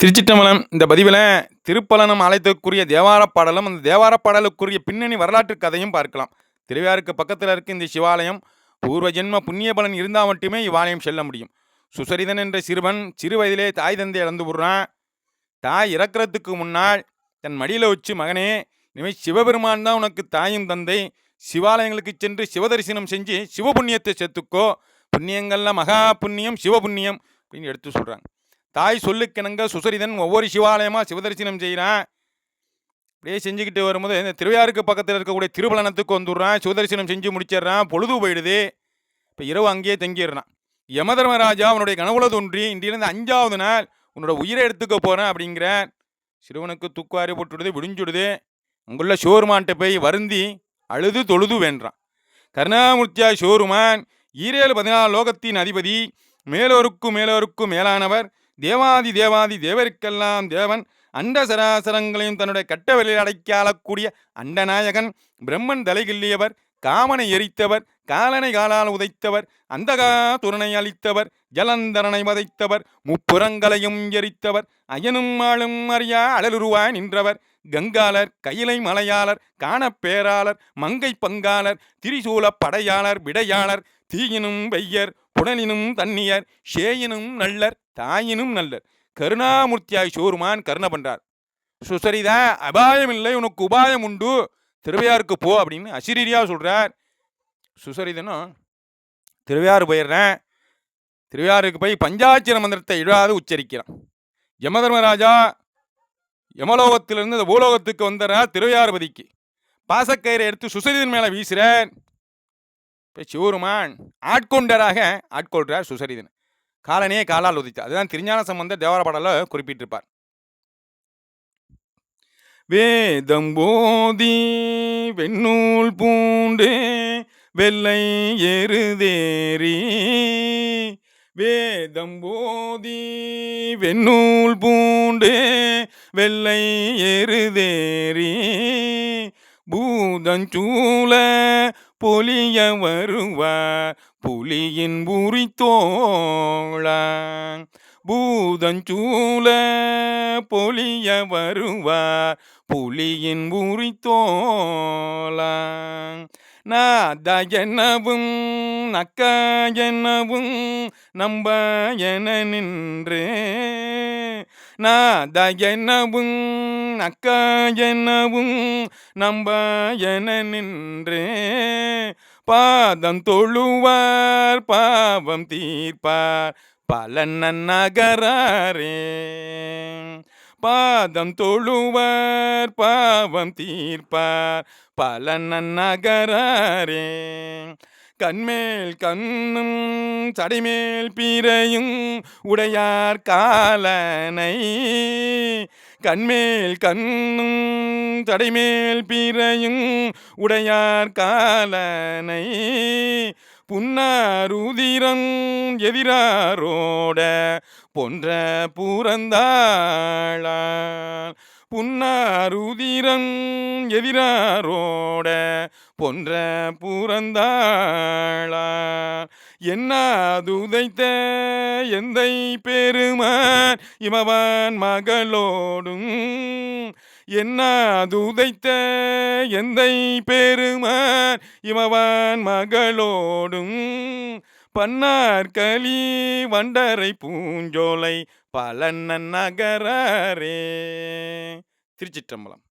திருச்சிட்டம்பலம் இந்த பதிவில் திருப்பலனம் ஆலயத்துக்குரிய தேவார பாடலும் அந்த தேவார பாடலுக்குரிய பின்னணி வரலாற்று கதையும் பார்க்கலாம். திருவையாருக்கு பக்கத்தில் இருக்க இந்த சிவாலயம். பூர்வ ஜென்ம புண்ணிய பலன் இருந்தால் மட்டுமே இவ்வாலயம் செல்ல முடியும். சுசரிதன் என்ற சிறுவன் சிறு வயதிலே தாய் தந்தை இழந்து விடுறான். தாய் இறக்கிறதுக்கு முன்னால் தன் மடியில் வச்சு மகனே இனிமேல் சிவபெருமான் தான் உனக்கு தாயும் தந்தை. சிவாலயங்களுக்கு சென்று சிவதரிசனம் செஞ்சு சிவபுண்ணியத்தை செத்துக்கோ புண்ணியங்கள்லாம் மகா புண்ணியம் சிவபுண்ணியம் அப்படின்னு எடுத்து சொல்கிறாங்க தாய் சொல்லுக்கிணங்க சுசரிதன் ஒவ்வொரு சிவாலயமாக சிவதரிசனம் செய்கிறான். அப்படியே செஞ்சுக்கிட்டு வரும்போது இந்த திருவையாருக்கு பக்கத்தில் இருக்கக்கூடிய திருபலனத்துக்கு வந்துடுறான். சிவதரிசனம் செஞ்சு முடிச்சிடுறான். பொழுது போயிடுது. இப்போ இரவு அங்கேயே தங்கிடுறான். யமதர்மராஜா அவனுடைய கனவுல தோன்றி இன்றிலிருந்து அஞ்சாவது நாள் உன்னோட உயிரை எடுத்துக்க போகிறேன் அப்படிங்கிற சிறுவனுக்கு தூக்குவாரி போட்டுடுது விடிஞ்சுடுது. அங்குள்ள ஷோருமான்ட்ட போய் வருந்தி அழுது தொழுது வேண்டான் கருணாமூர்த்தியா ஷோருமான் ஈரேழு பதினாலு லோகத்தின் அதிபதி மேலோருக்கும் மேலோருக்கும் மேலானவர் தேவாதி தேவாதி தேவருக்கெல்லாம் தேவன். அண்ட சராசரங்களையும் தன்னுடைய கட்ட வெளியில் அடக்கி ஆளக்கூடிய அண்டநாயகன் பிரம்மன் தலைகில்லியவர் காமனை எரித்தவர் காலனை காலால் உதைத்தவர் அந்தகா துரனை அளித்தவர் ஜலந்தரனை வதைத்தவர் முப்புறங்களையும் எரித்தவர் அயனும் ஆளும் அறியா அழலுருவாய் நின்றவர் கங்காளர் கையிலை மலையாளர் காணப்பேராளர் மங்கை பங்காளர் திரிசூல படையாளர் விடையாளர் தீயினும் வெய்யர் புனலினும் தண்ணியர் ஷேயினும் நல்லர் தாயினும் நல்லர். கருணாமூர்த்தியாய் சோருமான் கருணை பண்றார். சுசரிதா அபாயம் இல்லை உனக்கு உபாயம் உண்டு. திருவையாருக்கு போ அப்படின்னு அசிரியா சொல்றார். சுசரிதனும் திருவையாறு போயிடுறேன். திருவையாருக்கு போய் பஞ்சாட்சிர மந்திரத்தை இழாது உச்சரிக்கிறான். யமதர்மராஜா யமலோகத்திலிருந்து இந்த பூலோகத்துக்கு வந்துடுறார் திருவையாறுபதிக்கு பாசக்கயிறை எடுத்து சுசரிதன் மேலே வீசுகிறேன் இப்போ சிவருமான் ஆட்கொண்டராக ஆட்கொள்கிறார் சுசரிதன். காலனே காலால் உதித்தார். அதுதான் திருஞான சம்பந்த தேவர குறிப்பிட்டிருப்பார். வேதம் போதி வெண்ணூல் பூண்டு வெள்ளை எருதேரி வேதம் போதி வெண்ணூல் பூண்டு வெள்ளை எருதேரி பூதஞ்சூல பொலிய வருவார் புலியின் உரித்தோளான் பூதஞ்சூல பொலிய வருவார் புலியின் உரித்தோளான் நாத என்னவும் நக்க என்னவும் நம்ப என நின்றே நாத என்னவும் நக்க என்னவும் நம்ப என நின்றே. பாதம் தொழுவார் பாவம் தீர்ப்பார் பலன் நகராரே பாதம் தொழுவார் பாவம் தீர்ப்பார் பலன் நகராரே கண்மேல் கண்ணும் சடைமேல் பீரையும் உடையார் காலனை. கண்மேல் கண்ணும் தடைமேல் பீரையும் உடையார் காலனை. புன்னாருதிரம் எதிராரோட பொன்ற பூரந்தாளால். புன்னாருதிரம் எதிராரோட பொன்ற பூரந்தாளால் என்னாதுதைத்த எந்தை பெருமான்? இமவான் மகளோடும் என்னாதுதைத்த எந்தை பெருமான்? இமவான் மகளோடும் பன்னார்களி வண்டரை பூஞ்சோலை பலன் நகரே திருச்சிற்றம்பலம்.